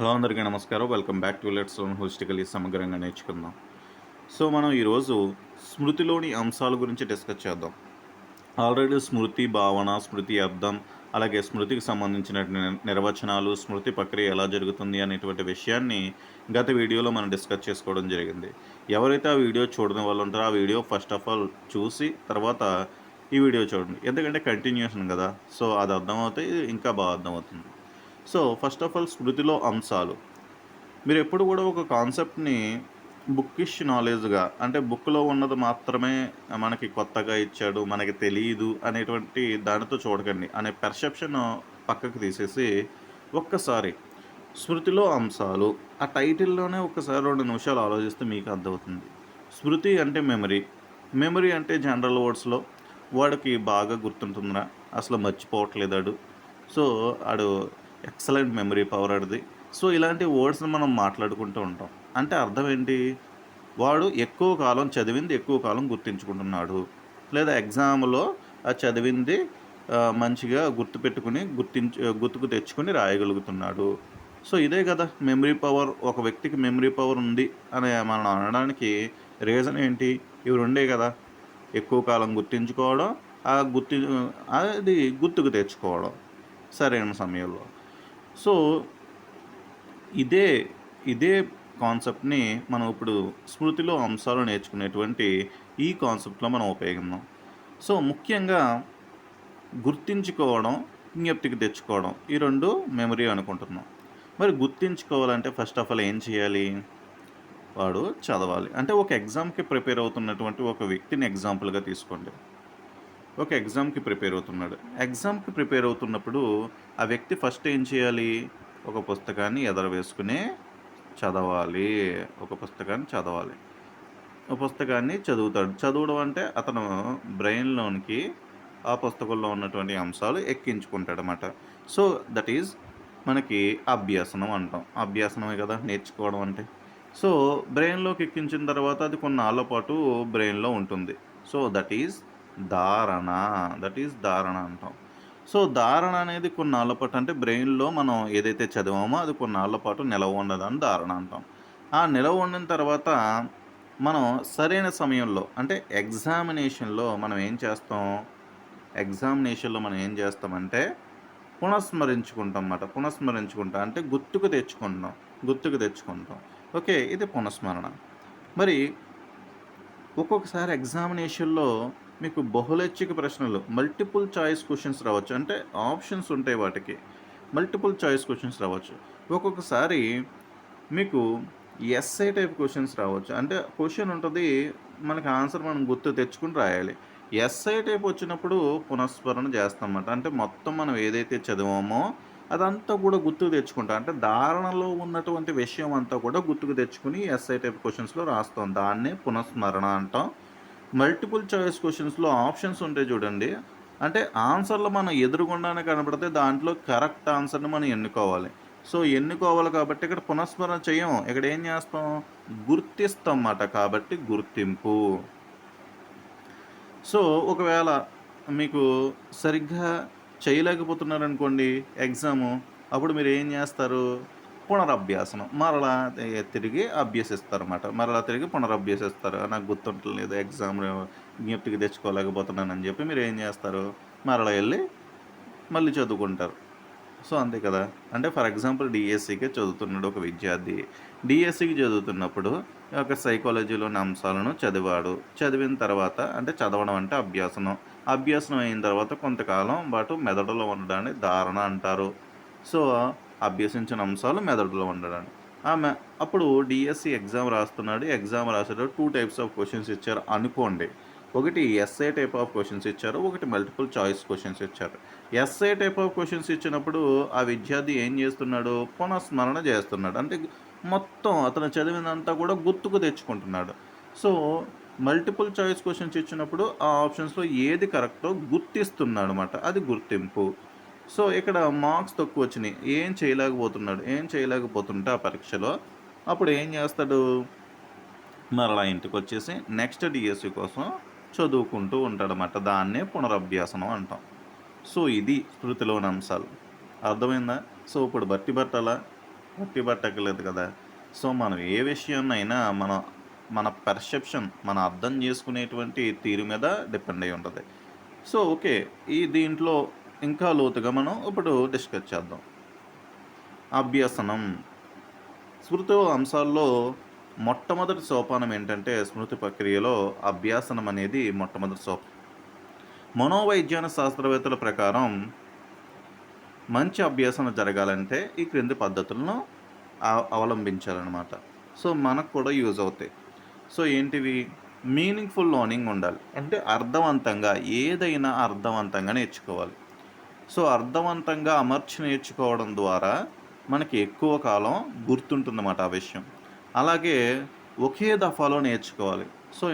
Hello అందరికీ నమస్కారం. Welcome back to let's learn holistically సమగ్రంగా నేర్చుకుందాం. సో మనం ఈరోజు స్మృతిలోని అంశాల గురించి డిస్కస్ చేద్దాం. ఆల్రెడీ స్మృతి భావన స్మృతి అర్థం అలాగే స్మృతికి సంబంధించిన నిర్వచనాలు స్మృతి ప్రక్రియ ఎలా జరుగుతుంది అనేటువంటి విషయాన్ని గత వీడియోలో మనం డిస్కస్ చేసుకోవడం జరిగింది. ఎవరైతే ఆ వీడియో చూడని వాళ్ళు ఉంటారో ఆ వీడియో ఫస్ట్ ఆఫ్ ఆల్ చూసి తర్వాత ఈ వీడియో చూడండి. ఎందుకంటే కంటిన్యూషన్ కదా. సో అది అర్థమవుతే ఇంకా బాగా అర్థమవుతుంది. సో ఫస్ట్ ఆఫ్ ఆల్ స్మృతిలో అంశాలు. మీరు ఎప్పుడు కూడా ఒక కాన్సెప్ట్ని బుక్కిష్ నాలెడ్జ్గా అంటే బుక్లో ఉన్నది మాత్రమే మనకి కొత్తగా ఇచ్చాడు మనకి తెలియదు అనేటువంటి దానితో చూడకండి అనే పెర్సెప్షన్ పక్కకు తీసేసి ఒక్కసారి స్మృతిలో అంశాలు ఆ టైటిల్లోనే ఒక్కసారి రెండు నిమిషాలు ఆలోచిస్తే మీకు అర్థమవుతుంది. స్మృతి అంటే మెమరీ మెమరీ అంటే జనరల్ వర్డ్స్లో వాడికి బాగా గుర్తుంటుందిరా అసలు మర్చిపోవట్లేదాడు. సో ఆడు ఎక్సలెంట్ మెమరీ పవర్ అది సో ఇలాంటి వర్డ్స్ని మనం మాట్లాడుకుంటూ ఉంటాం. అంటే అర్థం ఏంటి? వాడు ఎక్కువ కాలం చదివింది ఎక్కువ కాలం గుర్తించుకుంటున్నాడు. లేదా ఎగ్జామ్లో ఆ చదివింది మంచిగా మంచిగా గుర్తుపెట్టుకుని గుర్తించు గుర్తుకు తెచ్చుకుని రాయగలుగుతున్నాడు. సో ఇదే కదా మెమరీ పవర్ ఒక వ్యక్తికి మెమరీ పవర్ ఉంది అని మనం అనడానికి రీజన్ ఏంటి? ఇవి రెండే కదా. ఎక్కువ కాలం గుర్తించుకోవడం ఆ గుర్తి అది గుర్తుకు తెచ్చుకోవడం. సరైన సమయంలో. సో ఇదే ఇదే కాన్సెప్ట్ని మనం ఇప్పుడు స్మృతిలో అంశాలు నేర్చుకునేటువంటి ఈ కాన్సెప్ట్లో మనం ఉపయోగిద్దాం. సో ముఖ్యంగా గుర్తించుకోవడం జ్ఞప్తికి తెచ్చుకోవడం ఈ రెండు మెమరీ అనుకుంటున్నాం. మరి గుర్తించుకోవాలంటే ఫస్ట్ ఆఫ్ ఆల్ ఏం చేయాలి? వాడు చదవాలి. అంటే ఒక ఎగ్జామ్కి ప్రిపేర్ అవుతున్నటువంటి ఒక వ్యక్తిని ఎగ్జాంపుల్గా తీసుకోండి. ఒక ఎగ్జామ్కి ప్రిపేర్ అవుతున్నాడు. ఎగ్జామ్కి ప్రిపేర్ అవుతున్నప్పుడు ఆ వ్యక్తి ఫస్ట్ ఏం చేయాలి? ఒక పుస్తకాన్ని ఎదరవేసుకునే చదవాలి. ఒక పుస్తకాన్ని చదవాలి. ఒక పుస్తకాన్ని చదువుతాడు. చదవడం అంటే అతను బ్రెయిన్లోనికి ఆ పుస్తకంలో ఉన్నటువంటి అంశాలు ఎక్కించుకుంటాడు అనమాట సో దట్ ఈజ్ మనకి అభ్యాసనం అంటాం. అభ్యాసనమే కదా నేర్చుకోవడం అంటే. సో బ్రెయిన్లోకి ఎక్కించిన తర్వాత అది కొన్నాళ్ళ పాటు బ్రెయిన్లో ఉంటుంది. సో దట్ ఈజ్ ధారణ దట్ ఈజ్ ధారణ అంటాం. సో ధారణ అనేది కొన్నాళ్ళ పాటు అంటే బ్రెయిన్లో మనం ఏదైతే చదివామో అది కొన్నాళ్ళ పాటు నిలవ ఉండదని ధారణ అంటాం. ఆ నిలవ ఉండిన తర్వాత మనం సరైన సమయంలో అంటే ఎగ్జామినేషన్లో మనం ఏం చేస్తాం? ఎగ్జామినేషన్లో మనం ఏం చేస్తామంటే పునఃస్మరించుకుంటాం అన్నమాట. పునఃస్మరించుకుంటాం అంటే గుర్తుకు తెచ్చుకుంటాం గుర్తుకు తెచ్చుకుంటాం. ఓకే ఇది పునఃస్మరణ. మరి ఒక్కొక్కసారి ఎగ్జామినేషన్లో మీకు బహుళైచ్ఛిక ప్రశ్నలు మల్టిపుల్ చాయిస్ క్వశ్చన్స్ రావచ్చు. అంటే ఆప్షన్స్ ఉంటాయి వాటికి. మల్టిపుల్ చాయిస్ క్వశ్చన్స్ రావచ్చు. ఒక్కొక్కసారి మీకు ఎస్ఐ టైప్ క్వశ్చన్స్ రావచ్చు. అంటే క్వశ్చన్ ఉంటుంది మనకి ఆన్సర్ మనం గుర్తు తెచ్చుకుని రాయాలి. ఎస్ఐ టైప్ వచ్చినప్పుడు పునఃస్మరణ చేస్తామన్నమాట. అంటే మొత్తం మనం ఏదైతే చదివామో అదంతా కూడా గుర్తుకు తెచ్చుకుంటాం. అంటే ధారణలో ఉన్నటువంటి విషయం అంతా కూడా గుర్తుకు తెచ్చుకుని ఎస్ఐ టైప్ క్వశ్చన్స్లో రాస్తాం. దాన్నే పునఃస్మరణ అంటాం. మల్టిపుల్ చాయిస్ క్వశ్చన్స్లో ఆప్షన్స్ ఉంటాయి చూడండి. అంటే ఆన్సర్లు మనం ఎదురుగుండానే కనబడితే దాంట్లో కరెక్ట్ ఆన్సర్ని మనం ఎన్నుకోవాలి. సో ఎన్నుకోవాలి కాబట్టి ఇక్కడ పునఃస్మరణ చేయం. ఇక్కడ ఏం చేస్తాం? గుర్తిస్తాం అన్నమాట కాబట్టి గుర్తింపు. సో ఒకవేళ మీకు సరిగ్గా చేయలేకపోతున్నారు అనుకోండి ఎగ్జాము అప్పుడు మీరు ఏం చేస్తారు? పునరభ్యాసనం. మరలా తిరిగి అభ్యసిస్తారు మరలా తిరిగి పునరభ్యసిస్తారు. నాకు గుర్తుంటలేదు ఎగ్జామ్ జ్ఞప్తికి తెచ్చుకోలేకపోతున్నానని చెప్పి మీరు ఏం చేస్తారు? మరలా వెళ్ళి మళ్ళీ చదువుకుంటారు. సో అంతే కదా. అంటే ఫర్ ఎగ్జాంపుల్ డిఎస్సికి చదువుతున్నాడు ఒక విద్యార్థి. డిఎస్సికి చదువుతున్నప్పుడు ఒక సైకాలజీలోని అంశాలను చదివాడు. చదివిన తర్వాత అంటే చదవడం అంటే అభ్యాసనం. అభ్యాసనం అయిన తర్వాత కొంతకాలం పాటు మెదడులో ఉండడాన్ని ధారణ అంటారు. సో అభ్యసించిన అంశాలు మెదడులో ఉండడానికి. ఆమె అప్పుడు డిఎస్సి ఎగ్జామ్ రాస్తున్నాడు. ఎగ్జామ్ రాసేటప్పుడు టూ టైప్స్ ఆఫ్ క్వశ్చన్స్ ఇచ్చారు అనుకోండి. ఒకటి ఎస్ఏ టైప్ ఆఫ్ క్వశ్చన్స్ ఇచ్చారు. ఒకటి మల్టిపుల్ చాయిస్ క్వశ్చన్స్ ఇచ్చారు. ఎస్ఏ టైప్ ఆఫ్ క్వశ్చన్స్ ఇచ్చినప్పుడు ఆ విద్యార్థి ఏం చేస్తున్నాడు? పునఃస్మరణ చేస్తున్నాడు. అంటే మొత్తం అతను చదివినంతా కూడా గుర్తుకు తెచ్చుకుంటున్నాడు. సో మల్టిపుల్ చాయిస్ క్వశ్చన్స్ ఇచ్చినప్పుడు ఆ ఆప్షన్స్లో ఏది కరెక్టో గుర్తిస్తున్నాడు అనమాట అది గుర్తింపు. సో ఇక్కడ మార్క్స్ తక్కువ వచ్చినాయి. ఏం చేయలేకపోతున్నాడు ఏం చేయలేకపోతుంటే ఆ పరీక్షలో. అప్పుడు ఏం చేస్తాడు? మరలా ఇంటికి వచ్చేసి నెక్స్ట్ డిఎస్సి కోసం చదువుకుంటూ ఉంటాడనమాట దాన్నే పునరభ్యాసనం అంటాం. సో ఇది స్మృతిలోని అంశాలు. అర్థమైందా? సో ఇప్పుడు బట్టి పట్టాలా? బట్టి పట్టకలేదు కదా. సో మనం ఏ విషయాన్నైనా మన మన పర్సెప్షన్ మన అర్థం చేసుకునేటువంటి తీరు మీద డిపెండ్ అయి ఉంటుంది. సో ఓకే ఈ దీంట్లో ఇంకా లోతుగా మనం ఇప్పుడు డిస్కస్ చేద్దాం. అభ్యసనం. స్మృతి అంశాల్లో మొట్టమొదటి సోపానం ఏంటంటే స్మృతి ప్రక్రియలో అభ్యాసనం అనేది మొట్టమొదటి సోపానం మనోవైజ్ఞాన శాస్త్రవేత్తల ప్రకారం మంచి అభ్యాసన జరగాలంటే ఈ క్రింది పద్ధతులను అవలంబించాలన్నమాట. సో మనకు కూడా యూజ్ అవుతాయి. సో ఏంటివి? మీనింగ్ఫుల్ లర్నింగ్ ఉండాలి. అంటే అర్థవంతంగా ఏదైనా అర్థవంతంగా నేర్చుకోవాలి. సో అర్థవంతంగా అమర్చి నేర్చుకోవడం ద్వారా మనకి ఎక్కువ కాలం గుర్తుంటుందన్నమాట ఆ విషయం. అలాగే ఒకే దఫాలో నేర్చుకోవాలి. సో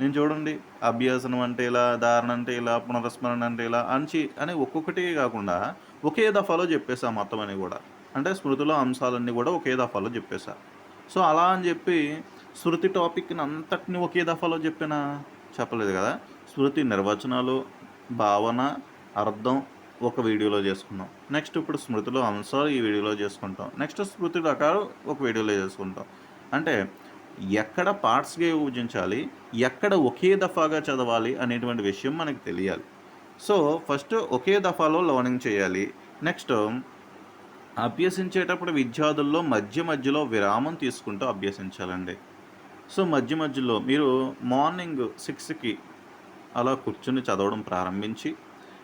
నేను చూడండి అభ్యాసనం అంటే ఇలా ధారణ అంటే ఇలా పునరస్మరణ అంటే ఇలా అంచి అని ఒక్కొక్కటి కాకుండా ఒకే దఫాలో చెప్పేసా మొత్తం అని కూడా. అంటే స్మృతిలో అంశాలన్నీ కూడా ఒకే దఫాలో చెప్పేశా. సో అలా అని చెప్పి శృతి టాపిక్ని అంతటిని ఒకే దఫాలో చెప్పినా చెప్పలేదు కదా. స్మృతి నిర్వచనాలు భావన అర్థం ఒక వీడియోలో చేసుకున్నాం నెక్స్ట్ ఇప్పుడు స్మృతిలో అంశాలు ఈ వీడియోలో చేసుకుంటాం. నెక్స్ట్ స్మృతి రకాలు ఒక వీడియోలో చేసుకుంటాం. అంటే ఎక్కడ పార్ట్స్గా విభజించాలి ఎక్కడ ఒకే దఫాగా చదవాలి అనేటువంటి విషయం మనకు తెలియాలి. సో ఫస్ట్ ఒకే దఫాలో లర్నింగ్ చేయాలి. నెక్స్ట్ అభ్యసించేటప్పుడు విద్యార్థుల్లో మధ్య మధ్యలో విరామం తీసుకుంటూ అభ్యసించాలండి. సో మధ్య మధ్యలో మీరు మార్నింగ్ సిక్స్కి అలా కూర్చుని చదవడం ప్రారంభించి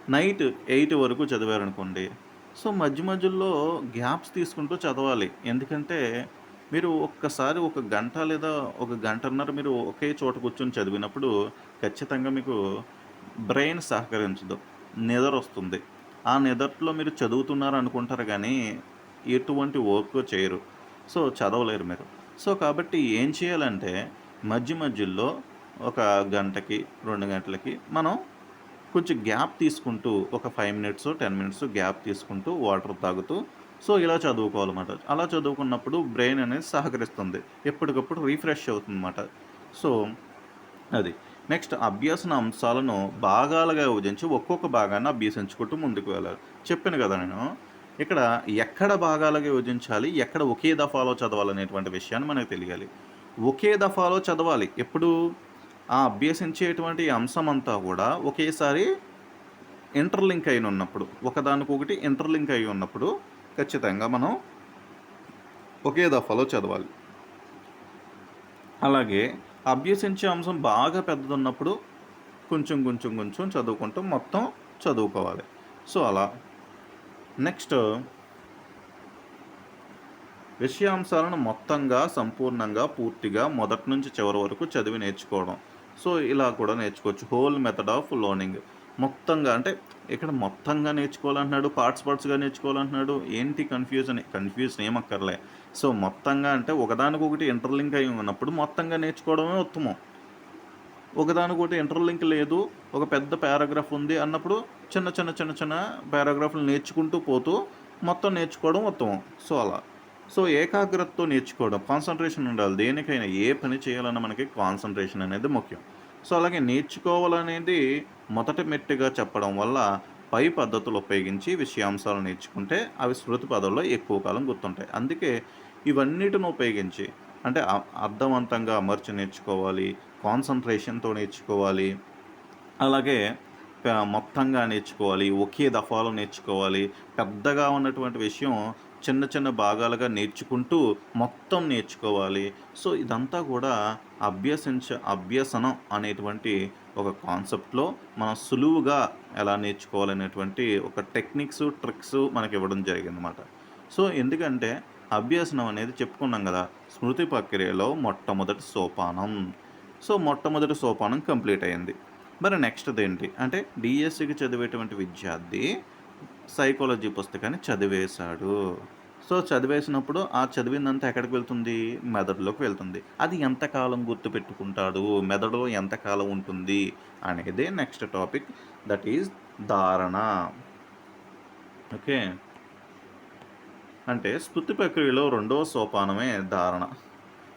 నైట్ ఎయిట్ వరకు చదివారనుకోండి. సో మధ్య మధ్యలో గ్యాప్స్ తీసుకుంటూ చదవాలి. ఎందుకంటే మీరు ఒక్కసారి ఒక గంట లేదా ఒక గంటన్నర మీరు ఒకే చోట కూర్చొని చదివినప్పుడు ఖచ్చితంగా మీకు బ్రెయిన్ సహకరించదు. నిద్ర వస్తుంది. ఆ నిద్రలో మీరు చదువుతున్నారు అనుకుంటారు కానీ ఎటువంటి వర్క్ చేయరు. సో చదవలేరు మీరు. సో కాబట్టి ఏం చేయాలంటే మధ్య మధ్యలో ఒక గంటకి రెండు గంటలకి మనం కొంచెం గ్యాప్ తీసుకుంటూ ఒక five minutes ten minutes gap తీసుకుంటూ వాటర్ తాగుతూ సో ఇలా చదువుకోవాలన్నమాట. అలా చదువుకున్నప్పుడు బ్రెయిన్ అనేది సహకరిస్తుంది. ఎప్పటికప్పుడు రీఫ్రెష్ అవుతుందన్నమాట. సో అది. నెక్స్ట్ అభ్యాసన అంశాలను భాగాలుగా విభజించి ఒక్కొక్క భాగాన్ని అభ్యసించుకుంటూ ముందుకు వెళ్ళాలి. చెప్పాను కదా నేను. ఇక్కడ ఎక్కడ భాగాలుగా విభజించాలి ఎక్కడ ఒకే దఫాలో చదవాలనేటువంటి విషయాన్ని మనకు తెలియాలి. ఒకే దఫాలో చదవాలి. ఎప్పుడు? ఆ అభ్యసించేటువంటి అంశం అంతా కూడా ఒకేసారి ఇంటర్లింక్ అయిన ఉన్నప్పుడు ఒకదానికొకటి ఇంటర్లింక్ అయి ఉన్నప్పుడు ఖచ్చితంగా మనం ఒకే దఫాలో చదవాలి. అలాగే అభ్యసించే అంశం బాగా పెద్దదున్నప్పుడు కొంచెం కొంచెం కొంచెం చదువుకుంటూ మొత్తం చదువుకోవాలి. సో అలా. నెక్స్ట్ విషయాంశాలను మొత్తంగా సంపూర్ణంగా పూర్తిగా మొదటి నుంచి చివరి వరకు చదివి నేర్చుకోవడం. సో ఇలా కూడా నేర్చుకోవచ్చు. హోల్ మెథడ్ ఆఫ్ లర్నింగ్ మొత్తంగా అంటే ఇక్కడ మొత్తంగా నేర్చుకోవాలంటున్నాడు పార్ట్స్ పార్ట్స్గా నేర్చుకోవాలంటున్నాడు ఏంటి కన్ఫ్యూజన్ కన్ఫ్యూజన్ ఏమక్కర్లే. సో మొత్తంగా అంటే ఒకదానికొకటి ఇంటర్లింక్ అయి ఉన్నప్పుడు మొత్తంగా నేర్చుకోవడమే ఉత్తమం. ఒకదానికొకటి ఇంటర్లింక్ లేదు ఒక పెద్ద పారాగ్రాఫ్ ఉంది అన్నప్పుడు చిన్న చిన్న చిన్న చిన్న పారాగ్రాఫ్లు నేర్చుకుంటూ పోతూ మొత్తం నేర్చుకోవడం ఉత్తమం. సో అలా. సో ఏకాగ్రతతో నేర్చుకోవడం కాన్సన్ట్రేషన్ ఉండాలి. దేనికైనా ఏ పని చేయాలన్నా మనకి కాన్సన్ట్రేషన్ అనేది ముఖ్యం. సో అలాగే నేర్చుకోవాలనేది మొదటి మెట్టుగా చెప్పడం వల్ల పై పద్ధతులు ఉపయోగించి విషయాంశాలు నేర్చుకుంటే అవి స్మృతి పదంలో ఎక్కువ కాలం గుర్తుంటాయి. అందుకే ఇవన్నిటిని ఉపయోగించి అంటే అర్థవంతంగా అమర్చి నేర్చుకోవాలి కాన్సన్ట్రేషన్తో నేర్చుకోవాలి అలాగే మొత్తంగా నేర్చుకోవాలి ఒకే దఫాలో నేర్చుకోవాలి. పెద్దగా ఉన్నటువంటి విషయం చిన్న చిన్న భాగాలుగా నేర్చుకుంటూ మొత్తం నేర్చుకోవాలి. సో ఇదంతా కూడా అభ్యసించ అభ్యసనం అనేటువంటి ఒక కాన్సెప్ట్లో మనం సులువుగా ఎలా నేర్చుకోవాలనేటువంటి ఒక టెక్నిక్స్ ట్రిక్స్ మనకి ఇవ్వడం జరిగిందన్నమాట. సో ఎందుకంటే అభ్యసనం అనేది చెప్పుకున్నాం కదా స్మృతి ప్రక్రియలో మొట్టమొదటి సోపానం. సో మొట్టమొదటి సోపానం కంప్లీట్ అయింది. మరి నెక్స్ట్ ఏంటి? అంటే డిఎస్సికి చదివేటువంటి విద్యార్థి సైకాలజీ పుస్తకాన్ని చదివేశాడు. సో చదివేసినప్పుడు ఆ చదివిందంతా ఎక్కడికి వెళ్తుంది? మెదడులోకి వెళ్తుంది. అది ఎంతకాలం గుర్తుపెట్టుకుంటాడు మెదడులో ఎంతకాలం ఉంటుంది? అనేది నెక్స్ట్ టాపిక్. దట్ ఈజ్ ధారణ. ఓకే. అంటే స్మృతి ప్రక్రియలో రెండవ సోపానమే ధారణ.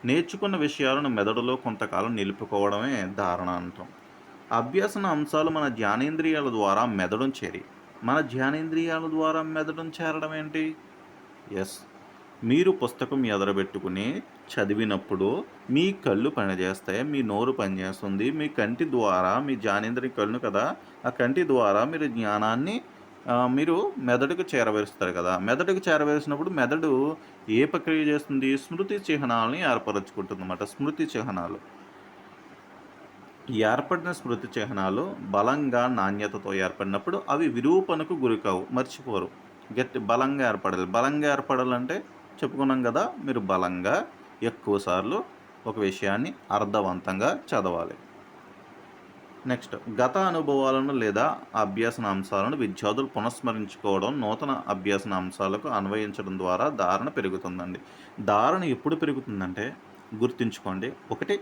నేర్చుకున్న విషయాలను మెదడులో కొంతకాలం నిలుపుకోవడమే ధారణ అంటాం. అభ్యసన అంశాలు మన జ్ఞానేంద్రియాల ద్వారా మెదడును చేరి మన ధ్యానేంద్రియాల ద్వారా మెదడును చేరడం ఏంటి? ఎస్. మీరు పుస్తకం ఎదరబెట్టుకుని చదివినప్పుడు మీ కళ్ళు పనిచేస్తాయి మీ నోరు పనిచేస్తుంది మీ కంటి ద్వారా మీ జ్ఞానేంద్రియ కళ్ళు కదా ఆ కంటి ద్వారా మీరు జ్ఞానాన్ని మీరు మెదడుకు చేరవేరుస్తారు కదా. మెదడుకు చేరవేసినప్పుడు మెదడు ఏ ప్రక్రియ చేస్తుంది? స్మృతి చిహ్నాలని ఏర్పరచుకుంటుంది అన్నమాట స్మృతి చిహ్నాలు. ఏర్పడిన స్మృతి చిహ్నాలు బలంగా నాణ్యతతో ఏర్పడినప్పుడు అవి విరూపణకు గురికావు మర్చిపోరు. గట్టి బలంగా ఏర్పడాలి. బలంగా ఏర్పడాలంటే చెప్పుకున్నాం కదా మీరు బలంగా ఎక్కువసార్లు ఒక విషయాన్ని అర్థవంతంగా చదవాలి. నెక్స్ట్ గత అనుభవాలను లేదా అభ్యాసన అంశాలను విద్యార్థులు పునఃస్మరించుకోవడం నూతన అభ్యాసన అంశాలకు అన్వయించడం ద్వారా ధారణ పెరుగుతుందండి. ధారణ ఎప్పుడు పెరుగుతుందంటే గుర్తుంచుకోండి. ఒకటి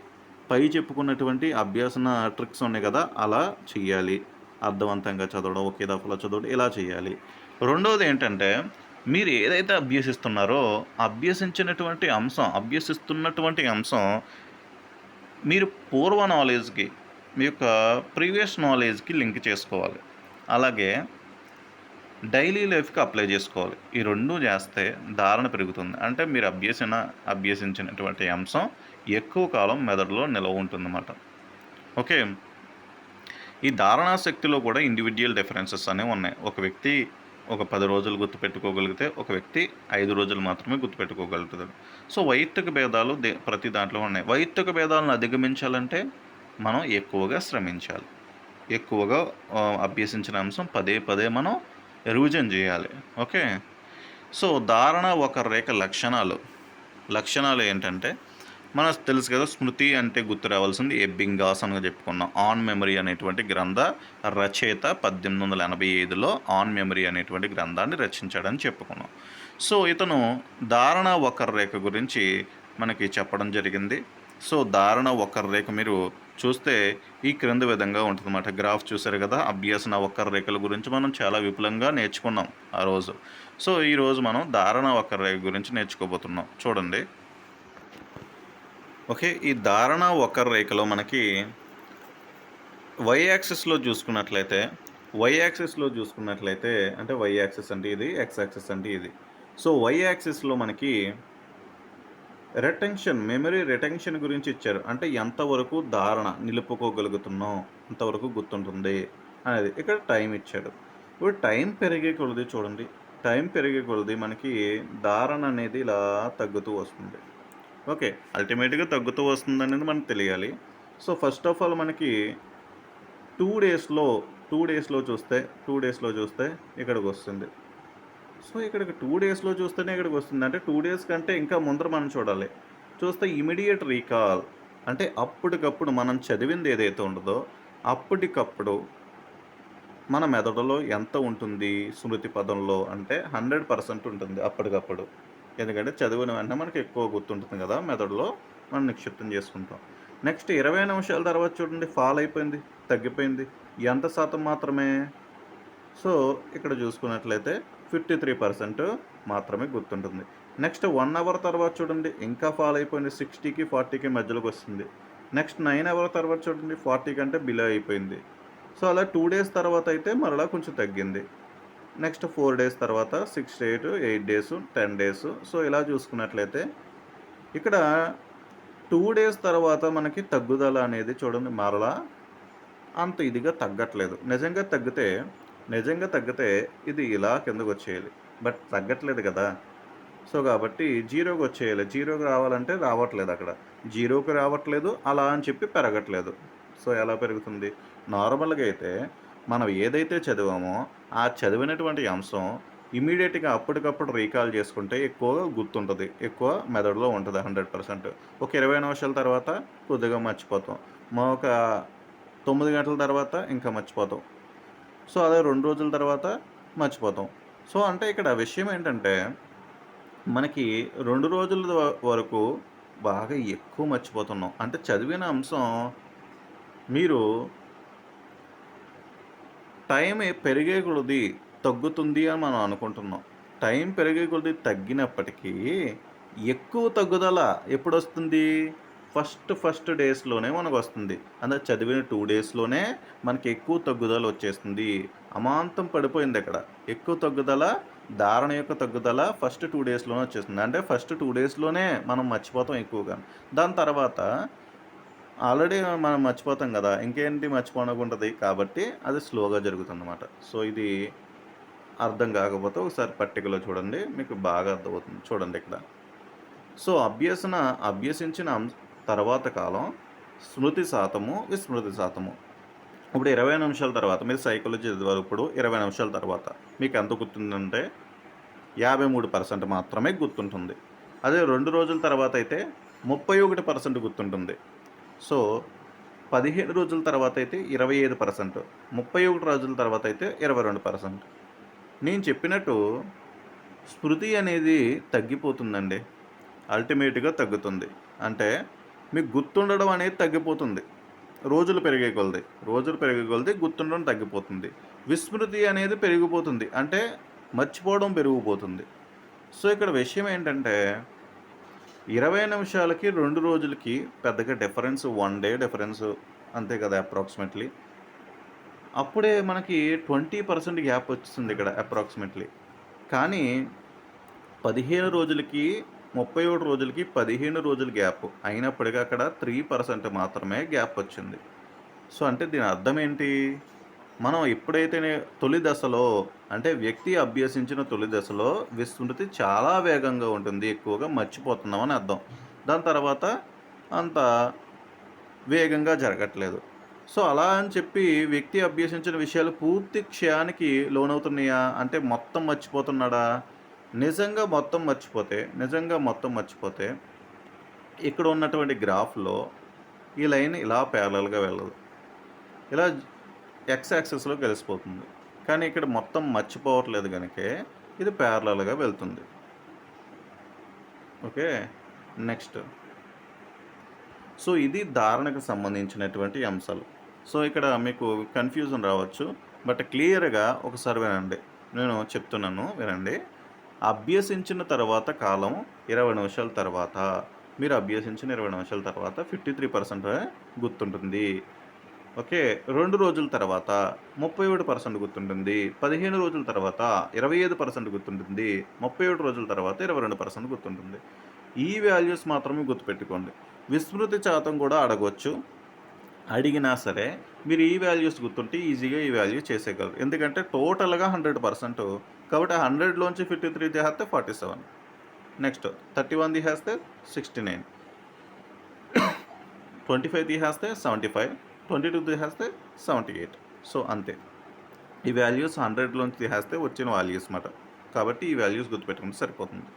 పై చెప్పుకున్నటువంటి అభ్యసన ట్రిక్స్ ఉన్నాయి కదా అలా చెయ్యాలి. అర్థవంతంగా చదవడం ఒకే దఫలో చదవడం ఇలా చేయాలి రెండవది ఏంటంటే మీరు ఏదైతే అభ్యసిస్తున్నారో అభ్యసించినటువంటి అంశం అభ్యసిస్తున్నటువంటి అంశం మీరు పూర్వ నాలెడ్జ్కి మీ యొక్క ప్రీవియస్ నాలెడ్జ్కి లింక్ చేసుకోవాలి. అలాగే డైలీ లైఫ్కి అప్లై చేసుకోవాలి. ఈ రెండు చేస్తే ధారణ పెరుగుతుంది. అంటే మీరు అభ్యసన అభ్యసించినటువంటి అంశం ఎక్కువ కాలం మెదడులో నిలవ ఉంటుందన్నమాట. ఓకే. ఈ ధారణా శక్తిలో కూడా ఇండివిజువల్ డిఫరెన్సెస్ అనేవి ఉన్నాయి. ఒక వ్యక్తి ఒక పది రోజులు గుర్తుపెట్టుకోగలిగితే ఒక వ్యక్తి ఐదు రోజులు మాత్రమే గుర్తుపెట్టుకోగలుగుతాడు సో వైయక్తిక భేదాలు దే ప్రతి దాంట్లో ఉన్నాయి. వైయక్తిక భేదాలను అధిగమించాలంటే మనం ఎక్కువగా శ్రమించాలి. ఎక్కువగా అభ్యసించిన అంశం పదే పదే మనం రివిజన్ చేయాలి. ఓకే. సో ధారణ ఒక రేఖ లక్షణాలు. లక్షణాలు ఏంటంటే మనకు తెలుసు కదా స్మృతి అంటే గుర్తు రావాల్సింది. ఎబ్బింగాస్ అని చెప్పుకున్నాం ఆన్ మెమరీ అనేటువంటి గ్రంథ రచయిత పద్దెనిమిది వందల ఎనభై ఐదులో ఆన్ మెమరీ అనేటువంటి గ్రంథాన్ని రచించాడని చెప్పుకున్నాం. సో ఇతను ధారణ వక్ర రేఖ గురించి మనకి చెప్పడం జరిగింది. సో ధారణ వక్ర రేఖ మీరు చూస్తే ఈ క్రింది విధంగా ఉంటుందన్నమాట. గ్రాఫ్ చూసారు కదా అభ్యసన వక్ర రేఖల గురించి మనం చాలా విపులంగా నేర్చుకున్నాం ఆ రోజు. సో ఈరోజు మనం ధారణ వక్ర రేఖ గురించి నేర్చుకోబోతున్నాం. చూడండి. ఓకే ఈ ధారణ వక్ర రేఖలో మనకి వై యాక్సెస్లో చూసుకున్నట్లయితే వై యాక్సెస్లో చూసుకున్నట్లయితే అంటే వై యాక్సెస్ అంటే ఇది ఎక్స్ యాక్సెస్ అంటే ఇది. సో వై యాక్సెస్లో మనకి రిటెన్షన్ మెమరీ రిటెన్షన్ గురించి ఇచ్చారు. అంటే ఎంతవరకు ధారణ నిలుపుకోగలుగుతున్నాం అంతవరకు గుర్తుంటుంది అనేది ఇక్కడ టైం ఇచ్చాడు ఇప్పుడు టైం పెరిగే కొలది చూడండి. టైం పెరిగే కొలది మనకి ధారణ అనేది ఇలా తగ్గుతూ వస్తుంది. ఓకే అల్టిమేట్గా తగ్గుతూ వస్తుంది అనేది మనకు తెలియాలి. సో ఫస్ట్ ఆఫ్ ఆల్ మనకి టూ డేస్లో టూ డేస్లో చూస్తే టూ డేస్లో చూస్తే ఇక్కడికి వస్తుంది. సో ఇక్కడికి టూ డేస్లో చూస్తేనే ఇక్కడికి వస్తుంది. అంటే టూ డేస్ కంటే ఇంకా ముందర మనం చూడాలి. చూస్తే ఇమీడియట్ రీకాల్. అంటే అప్పటికప్పుడు మనం చదివింది ఏదైతే ఉండదో అప్పటికప్పుడు మన మెదడులో ఎంత ఉంటుంది? స్మృతి పదంలో అంటే హండ్రెడ్ పర్సెంట్ ఉంటుంది అప్పటికప్పుడు. ఎందుకంటే చదివిన వెంటనే మనకి ఎక్కువ గుర్తుంటుంది కదా మెదడులో. మనం నిక్షిప్తం చేసుకుంటాం. నెక్స్ట్ ఇరవై నిమిషాల తర్వాత చూడండి ఫాల్ అయిపోయింది తగ్గిపోయింది. ఎంత శాతం మాత్రమే? సో ఇక్కడ చూసుకున్నట్లయితే ఫిఫ్టీ త్రీ పర్సెంట్ మాత్రమే గుర్తుంటుంది. నెక్స్ట్ వన్ అవర్ తర్వాత చూడండి ఇంకా ఫాల్ అయిపోయింది సిక్స్టీకి ఫార్టీకి మధ్యలోకి వస్తుంది. నెక్స్ట్ నైన్ అవర్ తర్వాత చూడండి ఫార్టీ కంటే బిలో అయిపోయింది. సో అలా టూ డేస్ తర్వాత అయితే మరలా కొంచెం తగ్గింది. నెక్స్ట్ ఫోర్ డేస్ తర్వాత six eight eight days ten days. So ఇలా చూసుకున్నట్లయితే ఇక్కడ టూ డేస్ తర్వాత మనకి తగ్గుదల అనేది చూడండి మరలా అంత ఇదిగా తగ్గట్లేదు. నిజంగా తగ్గితే నిజంగా తగ్గితే ఇది ఇలా కిందకు వచ్చేయాలి. బట్ తగ్గట్లేదు కదా. సో కాబట్టి జీరోకి వచ్చేయాలి. జీరోకి రావాలంటే రావట్లేదు అక్కడ. జీరోకి రావట్లేదు అలా అని చెప్పి పెరగట్లేదు. సో ఎలా పెరుగుతుంది? నార్మల్గా అయితే మనం ఏదైతే చదివామో ఆ చదివినటువంటి అంశం ఇమీడియట్గా అప్పటికప్పుడు రీకాల్ చేసుకుంటే ఎక్కువగా గుర్తుంటుంది ఎక్కువ మెదడులో ఉంటుంది హండ్రెడ్ పర్సెంట్. ఒక ఇరవై నిమిషాల తర్వాత కొద్దిగా మర్చిపోతాం. మా ఒక తొమ్మిది గంటల తర్వాత ఇంకా మర్చిపోతాం. సో అదే రెండు రోజుల తర్వాత మర్చిపోతాం. సో అంటే ఇక్కడ విషయం ఏంటంటే మనకి రెండు రోజుల వరకు బాగా ఎక్కువ మర్చిపోతున్నాం. అంటే చదివిన అంశం మీరు టైం పెరిగే కొలది తగ్గుతుంది అని మనం అనుకుంటున్నాం. టైం పెరిగే కొలది తగ్గినప్పటికీ ఎక్కువ తగ్గుదల ఎప్పుడు వస్తుంది ఫస్ట్ ఫస్ట్ డేస్లోనే మనకు వస్తుంది అంటే చదివిన టూ డేస్లోనే మనకి ఎక్కువ తగ్గుదల వచ్చేస్తుంది. అమాంతం పడిపోయింది అక్కడ. ఎక్కువ తగ్గుదల ధారణ యొక్క తగ్గుదల ఫస్ట్ టూ డేస్లోనే వచ్చేస్తుంది. అంటే ఫస్ట్ టూ డేస్లోనే మనం మర్చిపోతాం ఎక్కువగా. దాని తర్వాత ఆల్రెడీ మనం మర్చిపోతాం కదా ఇంకేంటి మర్చిపోనకుంటుంది కాబట్టి అది స్లోగా జరుగుతుంది అన్నమాట సో ఇది అర్థం కాకపోతే ఒకసారి పట్టికలో చూడండి మీకు బాగా అర్థమవుతుంది చూడండి ఇక్కడ. సో అభ్యసన అభ్యసించిన తర్వాత కాలం స్మృతి శాతము విస్మృతి శాతము. ఇప్పుడు ఇరవై నిమిషాల తర్వాత మీరు సైకాలజీ చదివారు ఇప్పుడు ఇరవై నిమిషాల తర్వాత మీకు ఎంత గుర్తుందంటే యాభై మూడు పర్సెంట్ మాత్రమే గుర్తుంటుంది. అదే రెండు రోజుల తర్వాత అయితే ముప్పై ఒకటి పర్సెంట్ గుర్తుంటుంది. సో పదిహేను రోజుల తర్వాత అయితే ఇరవై ఐదు పర్సెంట్ ముప్పై ఒకటి రోజుల తర్వాత అయితే ఇరవై రెండు పర్సెంట్. నేను చెప్పినట్టు స్మృతి అనేది తగ్గిపోతుందండి. అల్టిమేట్గా తగ్గుతుంది. అంటే మీకు గుర్తుండడం అనేది తగ్గిపోతుంది. రోజులు పెరిగే కొలది రోజులు పెరిగే కొలది గుర్తుండడం తగ్గిపోతుంది. విస్మృతి అనేది పెరిగిపోతుంది. అంటే మర్చిపోవడం పెరిగిపోతుంది. సో ఇక్కడ విషయం ఏంటంటే ఇరవై నిమిషాలకి రెండు రోజులకి పెద్దగా డిఫరెన్స్ వన్ డే డిఫరెన్స్ అంతే కదా అప్రాక్సిమేట్లీ అప్పుడే మనకి ట్వంటీ పర్సెంట్ గ్యాప్ వచ్చింది ఇక్కడ అప్రాక్సిమేట్లీ కానీ పదిహేను రోజులకి ముప్పై ఒకటి రోజులకి పదిహేను రోజుల గ్యాప్. అయినప్పటికీ అక్కడ త్రీ పర్సెంట్ మాత్రమే గ్యాప్ వచ్చింది. సో అంటే దీని అర్థం ఏంటి? మనం ఎప్పుడైతే తొలి దశలో అంటే వ్యక్తి అభ్యసించిన తొలి దశలో విస్మృతి చాలా వేగంగా ఉంటుంది ఎక్కువగా మర్చిపోతున్నామని అర్థం. దాని తర్వాత అంత వేగంగా జరగట్లేదు. సో అలా అని చెప్పి వ్యక్తి అభ్యసించిన విషయాలు పూర్తి క్షయానికి లోనవుతున్నాయా? అంటే మొత్తం మర్చిపోతున్నాడా? నిజంగా మొత్తం మర్చిపోతే నిజంగా మొత్తం మర్చిపోతే ఇక్కడ ఉన్నటువంటి గ్రాఫ్లో ఈ లైన్ ఇలా ప్యారలల్గా వెళ్ళదు. ఇలా ఎక్స్ యాక్సెస్లో కలిసిపోతుంది కానీ ఇక్కడ మొత్తం మర్చిపోవట్లేదు కనుకే ఇది ప్యారలల్గా వెళ్తుంది. ఓకే? నెక్స్ట్. సో ఇది ధారణకు సంబంధించినటువంటి అంశాలు. సో ఇక్కడ మీకు కన్ఫ్యూజన్ రావచ్చు. బట్ క్లియర్గా ఒకసారి వినండి. నేను చెప్తున్నాను వినండి. అభ్యసించిన తర్వాత కాలం ఇరవై నిమిషాల తర్వాత. మీరు అభ్యసించిన ఇరవై నిమిషాల తర్వాత ఫిఫ్టీ త్రీ పర్సెంట్ గుర్తుంటుంది. ఓకే రెండు రోజుల తర్వాత ముప్పై ఒకటి పర్సెంట్ గుర్తుంటుంది పదిహేను రోజుల తర్వాత ఇరవై ఐదు పర్సెంట్ గుర్తుంటుంది ముప్పై ఒకటి రోజుల తర్వాత ఇరవై రెండు పర్సెంట్ గుర్తుంటుంది. ఈ వాల్యూస్ మాత్రమే గుర్తుపెట్టుకోండి. విస్మృతి శాతం కూడా అడగవచ్చు అడిగినా సరే మీరు ఈ వాల్యూస్ గుర్తుంటే ఈజీగా ఈ వాల్యూ చేసేయగలరు. ఎందుకంటే టోటల్గా హండ్రెడ్ పర్సెంట్ కాబట్టి హండ్రెడ్లోంచి ఫిఫ్టీ త్రీ తీస్తే forty seven. Next thirty one తీసేస్తే సిక్స్టీ నైన్. ట్వంటీ ఫైవ్ తీసేస్తే సెవెంటీ ఫైవ్. ట్వంటీ టూ తీసేస్తే సెవెంటీ ఎయిట్ సో అంతే. ఈ వాల్యూస్ హండ్రెడ్లోంచి తీసేస్తే వచ్చిన వాల్యూస్ మాట. కాబట్టి ఈ వాల్యూస్ గుర్తుపెట్టుకుంటే సరిపోతుంది.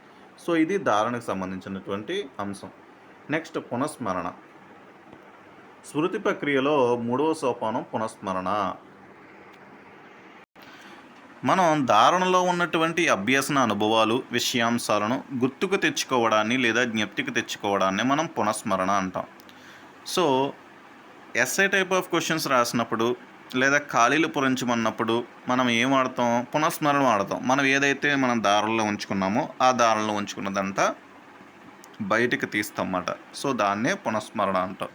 సో ఇది ధారణకు సంబంధించినటువంటి అంశం. నెక్స్ట్ పునఃస్మరణ. స్మృతి ప్రక్రియలో మూడవ సోపానం పునఃస్మరణ. మనం ధారణలో ఉన్నటువంటి అభ్యసన అనుభవాలు విషయాంశాలను గుర్తుకు తెచ్చుకోవడాన్ని లేదా జ్ఞప్తికి తెచ్చుకోవడాన్ని మనం పునఃస్మరణ అంటాం. So SI type of questions రాసినప్పుడు లేదా ఖాళీలు పురించమన్నప్పుడు మనం ఏం వాడతాం? పునఃస్మరణ వాడతాం. మనం ఏదైతే మనం దారుల్లో ఉంచుకున్నామో ఆ దారుల్లో ఉంచుకున్నదంతా బయటికి తీస్తామన్నమాట. సో దాన్నే పునఃస్మరణ అంటాం.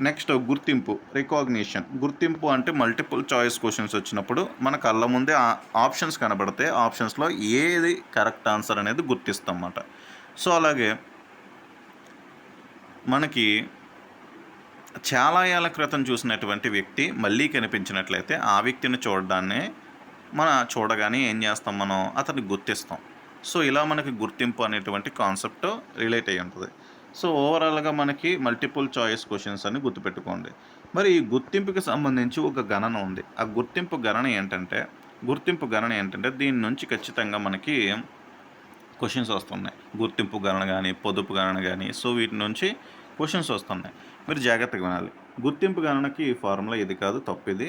నెక్స్ట్ గుర్తింపు రికాగ్నిషన్ గుర్తింపు అంటే మల్టిపుల్ చాయిస్ క్వశ్చన్స్ వచ్చినప్పుడు మన కళ్ళ ముందే ఆప్షన్స్ కనబడితే ఆప్షన్స్లో ఏది కరెక్ట్ ఆన్సర్ అనేది గుర్తిస్తాం అన్నమాట సో అలాగే మనకి చాలా ఏళ్ళ క్రితం చూసినటువంటి వ్యక్తి మళ్ళీ కనిపించినట్లయితే ఆ వ్యక్తిని చూడడాన్ని మన చూడగానే ఏం చేస్తాం మనం? అతన్ని గుర్తిస్తాం. సో ఇలా మనకి గుర్తింపు అనేటువంటి కాన్సెప్ట్ రిలేట్ అయి ఉంటుంది. సో ఓవరాల్గా మనకి మల్టిపుల్ చాయిస్ క్వశ్చన్స్ అని గుర్తుపెట్టుకోండి. మరి ఈ గుర్తింపుకి సంబంధించి ఒక గణన ఉంది. ఆ గుర్తింపు గణన ఏంటంటే గుర్తింపు గణన ఏంటంటే దీని నుంచి ఖచ్చితంగా మనకి క్వశ్చన్స్ వస్తున్నాయి. గుర్తింపు గణన కానీ పొదుపు గణన కానీ సో వీటి నుంచి క్వశ్చన్స్ వస్తున్నాయి. మీరు జాగ్రత్తగా వినాలి. గుర్తింపు గణనకి ఫార్ములా ఇది కాదు తప్పు ఇది.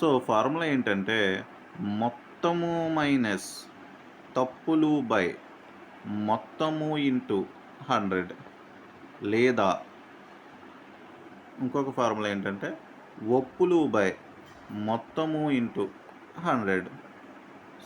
సో ఫార్ములా ఏంటంటే మొత్తము మైనస్ తప్పులు బై మొత్తము ఇంటూ హండ్రెడ్ లేదా ఇంకొక ఫార్ములా ఏంటంటే ఒప్పులు బై మొత్తము ఇంటూ హండ్రెడ్.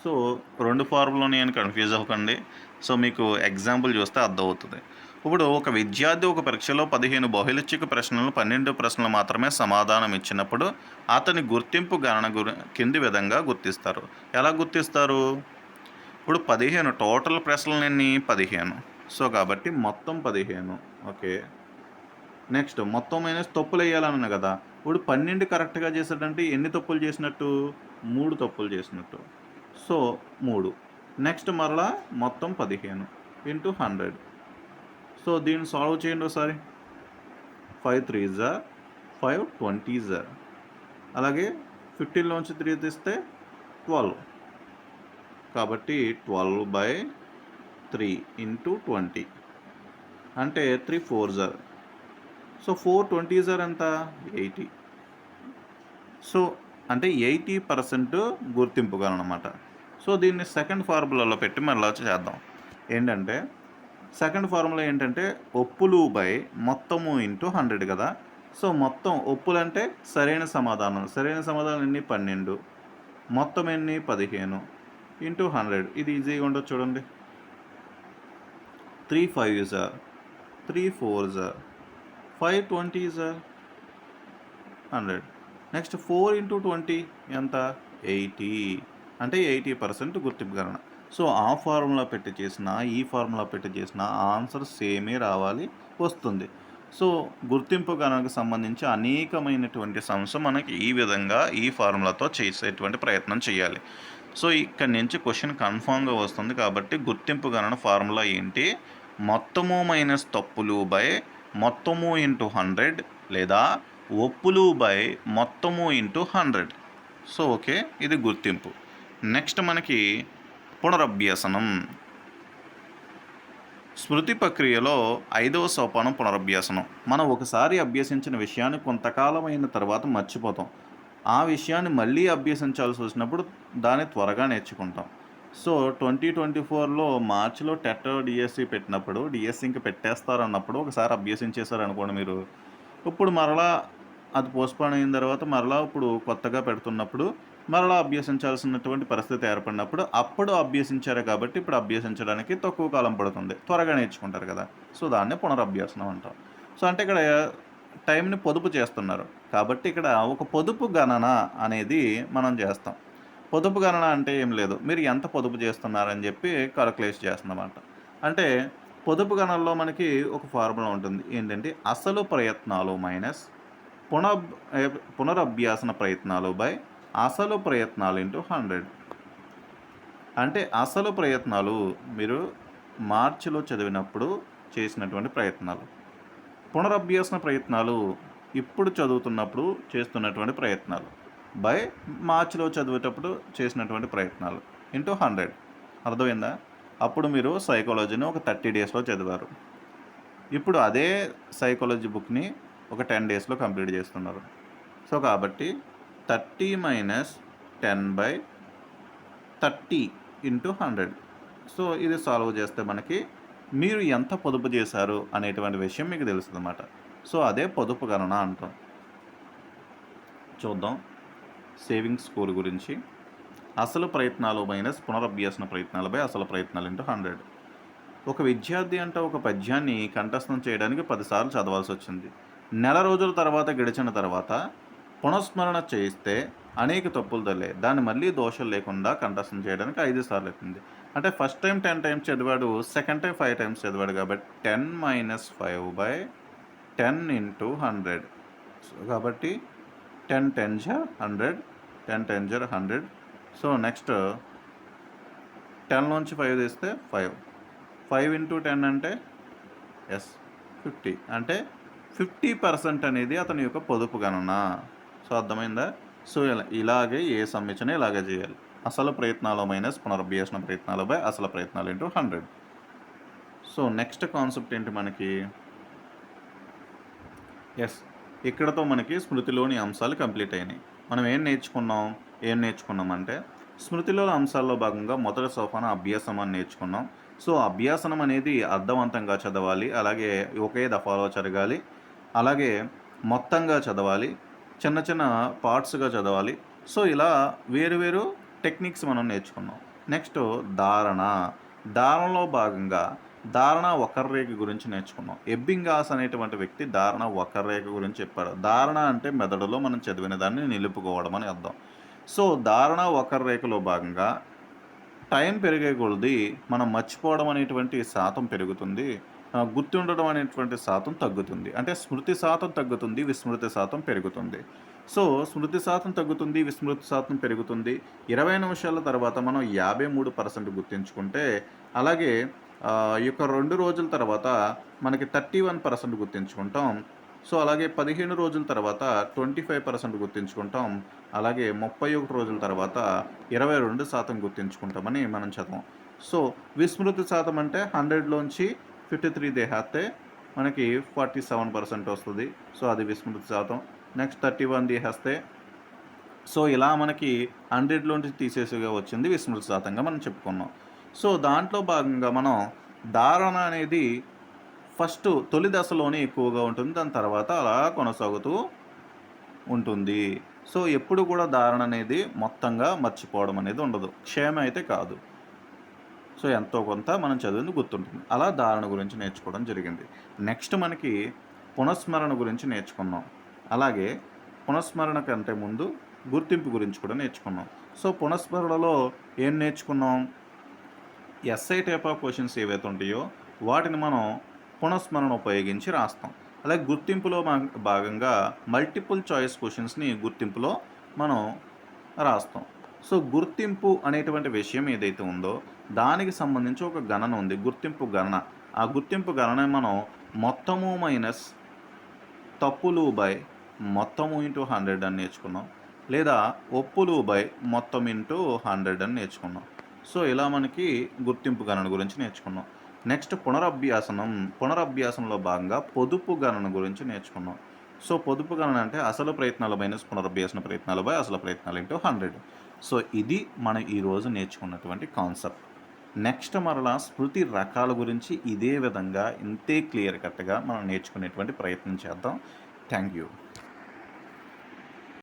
సో రెండు ఫార్ములాని అని కన్ఫ్యూజ్ అవ్వకండి. సో మీకు ఎగ్జాంపుల్ చూస్తే అర్థమవుతుంది. ఇప్పుడు ఒక విద్యార్థి ఒక పరీక్షలో పదిహేను బహుళిచ్చిక ప్రశ్నలు పన్నెండు ప్రశ్నలు మాత్రమే సమాధానం ఇచ్చినప్పుడు అతని గుర్తింపు గణన గురి కింది విధంగా గుర్తిస్తారు. ఎలా గుర్తిస్తారు? ఇప్పుడు పదిహేను టోటల్ ప్రశ్నలు ఎన్ని? పదిహేను. సో కాబట్టి మొత్తం పదిహేను. ఓకే. నెక్స్ట్ మొత్తం మైనస్ తప్పులు వేయాలన్నా కదా. ఇప్పుడు పన్నెండు కరెక్ట్గా చేశాడంటే ఎన్ని తప్పులు చేసినట్టు? మూడు తప్పులు చేసినట్టు. సో మూడు. నెక్స్ట్ మరలా మొత్తం పదిహేను. Into hundred. సో దీన్ని సాల్వ్ చేయండి ఒకసారి. ఫైవ్ త్రీ జార్ ఫైవ్ ట్వంటీ జార్ అలాగే ఫిఫ్టీన్లోంచి త్రీ తీస్తే ట్వెల్వ్ కాబట్టి twelve by three into twenty అంటే త్రీ ఫోర్ జార్ సో ఫోర్ ట్వంటీ జార్ ఎంత? ఎయిటీ సో అంటే ఎయిటీ పర్సెంట్ గుర్తింపుగానమాట సో దీన్ని సెకండ్ ఫార్ములాలో పెట్టి మళ్ళీ చేద్దాం. ఏంటంటే సెకండ్ ఫార్ములా ఏంటంటే ఒప్పులు బై మొత్తము ఇంటూ హండ్రెడ్ కదా. సో మొత్తం ఒప్పులు అంటే సరైన సమాధానం. సరైన సమాధానం ఎన్ని? పన్నెండు. మొత్తం ఎన్ని? పదిహేను. Into hundred. ఇది ఈజీగా ఉండదు చూడండి. Three five sir three four sir five twenty sir hundred. Next four into twenty ఎంత? ఎయిటీ. అంటే ఎయిటీ పర్సెంట్ గుర్తింపు గణన. సో ఆ ఫార్ములా పెట్టి చేసిన ఈ ఫార్ములా పెట్టి చేసిన ఆన్సర్ సేమే రావాలి వస్తుంది. సో గుర్తింపు గణనకు సంబంధించి అనేకమైనటువంటి సమస్య మనకి ఈ విధంగా ఈ ఫార్ములాతో చేసేటువంటి ప్రయత్నం చేయాలి. సో ఇక్కడి నుంచి క్వశ్చన్ కన్ఫామ్గా వస్తుంది కాబట్టి గుర్తింపు గణన ఫార్ములా ఏంటి? మొత్తము మైనస్ తప్పులు బై మొత్తము ఇంటూ హండ్రెడ్ లేదా ఒప్పులు బై మొత్తము ఇంటూ హండ్రెడ్. సో ఓకే ఇది గుర్తింపు. నెక్స్ట్ మనకి పునరభ్యసనం. స్మృతి ప్రక్రియలో ఐదవ సోపానం పునరభ్యాసనం. మనం ఒకసారి అభ్యసించిన విషయాన్ని కొంతకాలం అయిన తర్వాత మర్చిపోతాం. ఆ విషయాన్ని మళ్ళీ అభ్యసించాల్సి వచ్చినప్పుడు దాన్ని త్వరగా నేర్చుకుంటాం. సో ట్వంటీ ట్వంటీ ఫోర్లో మార్చిలో టెట్ డిఎస్సి పెట్టినప్పుడు డిఎస్సి ఇంకా పెట్టేస్తారు అన్నప్పుడు ఒకసారి అభ్యసించేశారు అనుకోండి మీరు. ఇప్పుడు మరలా అది పోస్ట్పోన్ అయిన తర్వాత మరలా ఇప్పుడు కొత్తగా పెడుతున్నప్పుడు మరలా అభ్యసించాల్సినటువంటి పరిస్థితి ఏర్పడినప్పుడు అప్పుడు అభ్యసించారు కాబట్టి ఇప్పుడు అభ్యసించడానికి తక్కువ కాలం పడుతుంది. త్వరగా నేర్చుకుంటారు కదా. సో దాన్నే పునరభ్యాసనం అంటాం. సో అంటే ఇక్కడ టైంని పొదుపు చేస్తున్నారు. కాబట్టి ఇక్కడ ఒక పొదుపు గణన అనేది మనం చేస్తాం. పొదుపు గణన అంటే ఏం లేదు. మీరు ఎంత పొదుపు చేస్తున్నారని చెప్పి కాలిక్యులేట్ చేస్తున్నమాట. అంటే పొదుపు గణనలో మనకి ఒక ఫార్ములా ఉంటుంది. ఏంటంటే అసలు ప్రయత్నాలు మైనస్ పునః పునరభ్యాసన ప్రయత్నాలు బై అసలు ప్రయత్నాలు ఇంటూ హండ్రెడ్. అంటే అసలు ప్రయత్నాలు మీరు మార్చిలో చదివినప్పుడు చేసినటువంటి ప్రయత్నాలు. పునరభ్యాసన ప్రయత్నాలు ఇప్పుడు చదువుతున్నప్పుడు చేస్తున్నటువంటి ప్రయత్నాలు. బై మార్చిలో చదివేటప్పుడు చేసినటువంటి ప్రయత్నాలు ఇంటూ హండ్రెడ్. అర్థమైందా? అప్పుడు మీరు సైకాలజీని ఒక థర్టీ డేస్లో చదివారు. ఇప్పుడు అదే సైకాలజీ బుక్ని ఒక టెన్ డేస్లో కంప్లీట్ చేస్తున్నారు. సో కాబట్టి thirty minus ten by thirty into hundred. So ఇది సాల్వ్ చేస్తే మనకి మీరు ఎంత పొదుపు చేశారు అనేటువంటి విషయం మీకు తెలుస్తుంది అన్నమాట సో అదే పొదుపు గణన అంటాం. చూద్దాం. సేవింగ్స్ స్కోర్ గురించి. అసలు ప్రయత్నాలు మైనస్ పునరభ్యాసన ప్రయత్నాలపై అసలు ప్రయత్నాలు ఇంటూ హండ్రెడ్. ఒక విద్యార్థి అంటే ఒక పద్యాన్ని కంఠస్థం చేయడానికి పదిసార్లు చదవాల్సి వచ్చింది నెల రోజుల తర్వాత గడిచిన తర్వాత పునఃస్మరణ చేయిస్తే అనేక తప్పులు తల్లే దాన్ని మళ్ళీ దోషం లేకుండా కంఠస్థం చేయడానికి ఐదు సార్లు అవుతుంది అంటే ఫస్ట్ టైం టెన్ టైమ్స్ చదివాడు సెకండ్ టైం ఫైవ్ టైమ్స్ చదివాడు కాబట్టి ten minus five by ten into hundred. కాబట్టి టెన్ టెన్ జర్ హండ్రెడ్ టెన్ టెన్ జర్ హండ్రెడ్. సో నెక్స్ట్ టెన్ నుంచి ఫైవ్ తీస్తే ఫైవ్. ఫైవ్ ఇంటూ టెన్ అంటే ఎస్ ఫిఫ్టీ. అంటే ఫిఫ్టీ పర్సెంట్ అనేది అతని యొక్క పొదుపు గణన. సో అర్థమైందా? సో ఇలా ఇలాగే ఏ సమ్మిచన ఇలాగే చేయాలి. అసలు ప్రయత్నాలు మైనస్ పునరభ్యాసన ప్రయత్నాలపై అసలు ప్రయత్నాలు into hundred. So next concept ఏంటి మనకి? ఎస్ ఇక్కడతో మనకి స్మృతిలోని అంశాలు కంప్లీట్ అయినాయి. మనం ఏం నేర్చుకున్నాం? ఏం నేర్చుకున్నాం అంటే స్మృతిలోని అంశాల్లో భాగంగా మొదటి సోపాన అభ్యాసం అని నేర్చుకున్నాం. సో అభ్యాసనం అనేది అర్థవంతంగా చదవాలి అలాగే ఒకే దఫాలో చదవాలి అలాగే మొత్తంగా చదవాలి చిన్న చిన్న పార్ట్స్గా చదవాలి. సో ఇలా వేరు వేరు టెక్నిక్స్ మనం నేర్చుకున్నాం. నెక్స్ట్ ధారణ. ధారణలో భాగంగా ధారణ రేఖ గురించి నేర్చుకున్నాం. ఎబ్బింగాస్ అనేటువంటి వ్యక్తి ధారణ రేఖ గురించి చెప్పాడు. ధారణ అంటే మెదడులో మనం చదివిన దాన్ని నిలుపుకోవడం అని అర్థం. సో ధారణ రేఖలో భాగంగా టైం పెరిగే కొలది మనం మర్చిపోవడం అనేటువంటి శాతం పెరుగుతుంది. గుర్తుండడం అనేటువంటి శాతం తగ్గుతుంది. అంటే స్మృతి శాతం తగ్గుతుంది విస్మృతి శాతం పెరుగుతుంది. సో స్మృతి శాతం తగ్గుతుంది విస్మృతి శాతం పెరుగుతుంది. ఇరవై నిమిషాల తర్వాత మనం యాభై మూడు పర్సెంట్ గుర్తించుకుంటే అలాగే ఈ యొక్క రెండు రోజుల తర్వాత మనకి థర్టీ వన్ పర్సెంట్ గుర్తించుకుంటాం. సో అలాగే పదిహేను రోజుల తర్వాత ట్వంటీ ఫైవ్ పర్సెంట్ గుర్తించుకుంటాం. అలాగే ముప్పై ఒకటి రోజుల తర్వాత ఇరవై రెండు శాతం గుర్తించుకుంటామని మనం చదవం. సో విస్మృతి శాతం అంటే హండ్రెడ్లోంచి ఫిఫ్టీ త్రీ దేహాస్తే మనకి ఫార్టీ సెవెన్ పర్సెంట్ వస్తుంది. సో అది విస్మృతి శాతం. నెక్స్ట్ థర్టీ వన్ దేహేస్తే సో ఇలా మనకి హండ్రెడ్లోంచి తీసేసిగా వచ్చింది విస్మృతి శాతంగా మనం చెప్పుకున్నాం. సో దాంట్లో భాగంగా మనం ధారణ అనేది ఫస్ట్ తొలి దశలోనే ఎక్కువగా ఉంటుంది. దాని తర్వాత అలా కొనసాగుతూ ఉంటుంది. సో ఎప్పుడు కూడా ధారణ అనేది మొత్తంగా మర్చిపోవడం అనేది ఉండదు. క్షేమ అయితే కాదు. సో ఎంతో కొంత మనం చదివింది గుర్తుంటుంది. అలా ధారణ గురించి నేర్చుకోవడం జరిగింది. నెక్స్ట్ మనకి పునఃస్మరణ గురించి నేర్చుకున్నాం. అలాగే పునఃస్మరణ కంటే ముందు గుర్తింపు గురించి కూడా నేర్చుకున్నాం. సో పునఃస్మరణలో ఏం నేర్చుకున్నాం? ఎస్ఐ టైప్ ఆఫ్ క్వశ్చన్స్ ఏవైతే ఉంటాయో వాటిని మనం పునఃస్మరణ ఉపయోగించి రాస్తాం. అలాగే గుర్తింపులో మా- భాగంగా మల్టిపుల్ చాయిస్ క్వశ్చన్స్ని గుర్తింపులో మనం రాస్తాం. సో గుర్తింపు అనేటువంటి విషయం ఏదైతే ఉందో దానికి సంబంధించి ఒక గణన ఉంది గుర్తింపు గణన. ఆ గుర్తింపు గణన మనం మొత్తము మైనస్ తప్పులు బై మొత్తము ఇంటూ హండ్రెడ్ అని నేర్చుకున్నాం లేదా ఒప్పులు బై మొత్తం ఇంటూ హండ్రెడ్ అని నేర్చుకున్నాం. సో ఇలా మనకి గుర్తింపు గణన గురించి నేర్చుకున్నాం. నెక్స్ట్ పునరభ్యాసనం పునరభ్యాసంలో భాగంగా పొదుపు గణన గురించి నేర్చుకున్నాం. సో పొదుపు గణన అంటే అసలు ప్రయత్నాల మైనస్ పునరభ్యాసన ప్రయత్నాలు బై అసలు ప్రయత్నాలు ఇంటూ హండ్రెడ్. సో ఇది మనం ఈరోజు నేర్చుకున్నటువంటి కాన్సెప్ట్. నెక్స్ట్ మరలా స్మృతి రకాల గురించి ఇదే విధంగా ఇంతే క్లియర్ కట్గా మనం నేర్చుకునేటువంటి ప్రయత్నం చేద్దాం. Thank you.